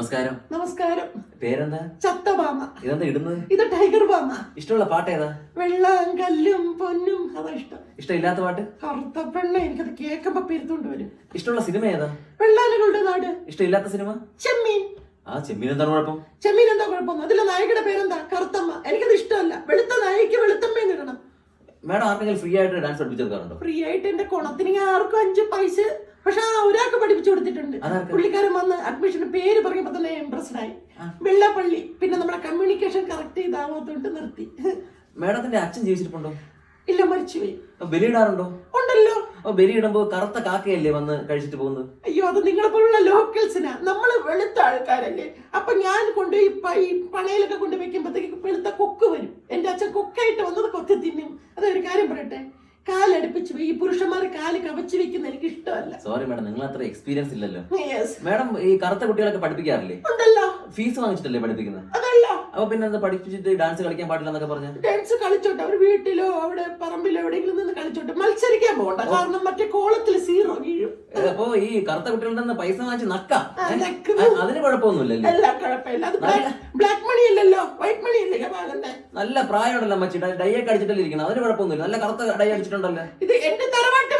നമസ്കാരം. നമസ്കാരം. പേരെന്താ? ചത്തബാമ. ഇതെന്താ ഇടുന്നത്? ഇത് ടൈഗർ ബാമ. ഇഷ്ടമുള്ള പാട്ട് ഏതാ വെള്ളം കല്ലും പൊന്നും. അതാ ഇഷ്ടം. ഇഷ്ടമില്ലാത്ത പാട്ട്? കറുത്ത പെണ്ണ എനിക്കത് കേൾക്കുമ്പോ പെരുത്തോണ്ട് വരും. ഇഷ്ടമുള്ള സിനിമ ഏതാ? വെള്ളാലുകളുടെ നാട്. ഇഷ്ടമില്ലാത്ത സിനിമ? ചെമ്മീൻ. ആ ചെമ്മീൻ എന്താണ് കുഴപ്പം? ചെമ്മീൻ എന്താ കുഴപ്പം അതിലെ നായികയുടെ പേരെന്താ? കറുത്തമ്മ. എനിക്കത് ഇഷ്ടമല്ല. വെളുത്ത നായിക്ക് വെളുത്തമ്മേന്ന് ഇടണം മാഡം ആർക്കെങ്കിലും ഫ്രീ ആയിട്ട് ഡാൻസ് പഠിപ്പിച്ചു കൊടുക്കാറുണ്ടോ ഫ്രീ ആയിട്ട് എന്റെ കുണത്തിന് ആർക്കും അഞ്ച് പൈസ പക്ഷെ ആ ഒരാൾക്ക് പഠിപ്പിച്ചു കൊടുത്തിട്ടുണ്ട്? പുള്ളിക്കാരൻ വന്ന് അഡ്മിഷൻ പേര് പറഞ്ഞപ്പോ തന്നെ ഇംപ്രസ്ഡ് ആയി. വെള്ളപ്പള്ളി. പിന്നെ നമ്മുടെ കമ്മ്യൂണിക്കേഷൻ കറക്റ്റ് ചെയ്താവാത്തോണ്ട് നിർത്തി. മേഡത്തിന്റെ അച്ഛൻ ജീവിച്ചിട്ടുണ്ടോ ഇല്ല മരിച്ചുപോയി. ബലിയിടാറുണ്ടോ? ഉണ്ടല്ലോ. അപ്പൊ ബലിയിടുമ്പോ കറുത്ത കാക്കയല്ലേ വന്ന് കഴിച്ചിട്ട് പോകുന്നത്? അയ്യോ അത് നിങ്ങളെ പോലുള്ള ലോക്കൽസിനാ നമ്മൾ വെളുത്ത ആൾക്കാരല്ലേ. അപ്പൊ ഞാൻ കൊണ്ടുപോയി ഈ പണയിലൊക്കെ കൊണ്ട് വെക്കുമ്പോഴത്തേക്ക് വെളുത്ത കൊക്ക് വരും. എന്റെ അച്ഛൻ കൊക്കായിട്ട് വന്നത് കൊത്തി തിന്നും. കാലടുപ്പിച്ച് ഈ പുരുഷന്മാരെ കാൽ കവച്ച് വെക്കുന്ന എനിക്ക് ഇഷ്ടമല്ല. സോറി മാഡം നിങ്ങൾ അത്ര എക്സ്പീരിയൻസ് ഇല്ലല്ലോ മാഡം ഈ കറുത്ത കുട്ടികളൊക്കെ പഠിപ്പിക്കാറില്ലേ? ഉണ്ടല്ലോ. ഫീസ് വാങ്ങിച്ചിട്ടല്ലേ പഠിപ്പിക്കുന്നത്? അതല്ല. അപ്പൊ പിന്നെ എന്താ പഠിപ്പിച്ചിട്ട് ഡാൻസ് കളിക്കാൻ പാടില്ല എന്നൊക്കെ പറഞ്ഞു? ഡാൻസ് കളിച്ചോട്ടെ. അവർ വീട്ടിലോ അവിടെ പറമ്പിലോ എവിടെയെങ്കിലും നിന്ന് കളിച്ചോട്ടെ. മത്സരിക്കാൻ പോകണ്ട. കാരണം മറ്റേ കോളത്തിൽ അപ്പൊ ഈ കറുത്ത കുട്ടികളുടെ പൈസ വാങ്ങിച്ച് നക്കാം. അതിന് കുഴപ്പമൊന്നുമില്ലല്ലോ? ബ്ലാക്ക് മണി അല്ലല്ലോ. വൈറ്റ് മണി അല്ലേ നല്ല പ്രായമുണ്ടല്ലോ അമ്മച്ചി. ഡൈ ഒക്കെ അടിച്ചിട്ടല്ലേ ഇരിക്കണം. അതിന് കുഴപ്പമൊന്നുമില്ല. നല്ല കറുത്ത ഡൈ അടിച്ചിട്ടുണ്ടല്ലോ. ഇത് എന്റെ തറവാട്ട്